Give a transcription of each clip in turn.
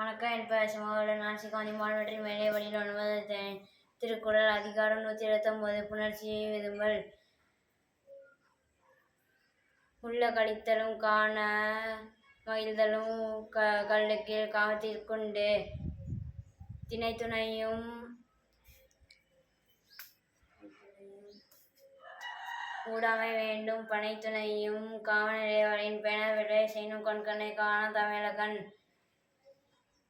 வணக்கம். என் பெயர் சிமாவளன் நான் சிகாந்தி மாணவற்றின் மேலே வழியில் ஒன்பது திருக்குறள் அதிகாரம் நூற்றி இருபத்தொம்போது புணர்ச்சியை விதும்பல் உள்ள கழித்தலும் காண மகிழ்தலும் க கல்லுக்கு காமத்திற்குண்டு திணைத்துணையும் ஊடாமை வேண்டும். பனைத்துணையும் காமநிலைவரின் பெண விடை செய்யும் கொண்கண்ணை காண தமிழகன்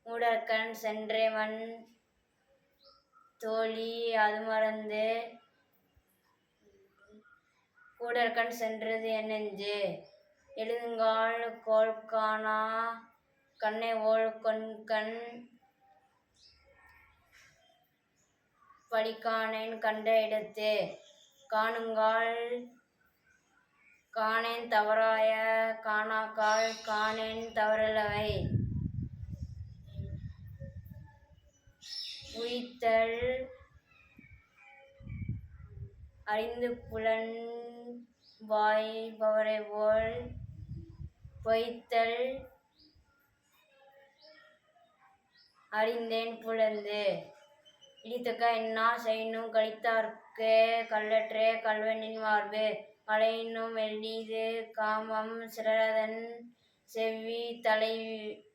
மூடற்கண் சென்றேவன் தோழி அது மறந்து கூடற்கண் சென்றது என் நெஞ்சு. எழுதுங்கால் கோல் காணா கண்ணை ஓல் கொண்கண் படிக்கானேன் கண்ட இடத்து. காணுங்கால் காணேன் தவறாய காணாக்கால் காணேன் தவறல்லவை. உய்த்தல் அறிந்து புலன் வாய்பவரை போல் பொய்த்தல் அறிந்தேன் புலந்து. இடித்தக்க என்னா செய்யணும் கழித்தார்க்கே கல்லற்றே கல்வனின் வார்பு. மலையினும் மெல்லிது காமம் சிறரதன் செவ்வி தலைப்படுவார்.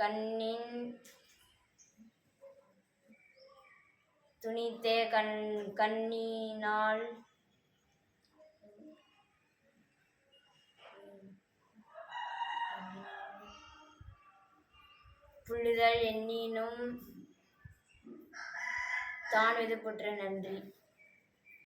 கண்ணின் துணித்தே கண் கண்ணினால் புள்ளுதல் எண்ணினும் தான் விதுப்புற்ற நன்றி.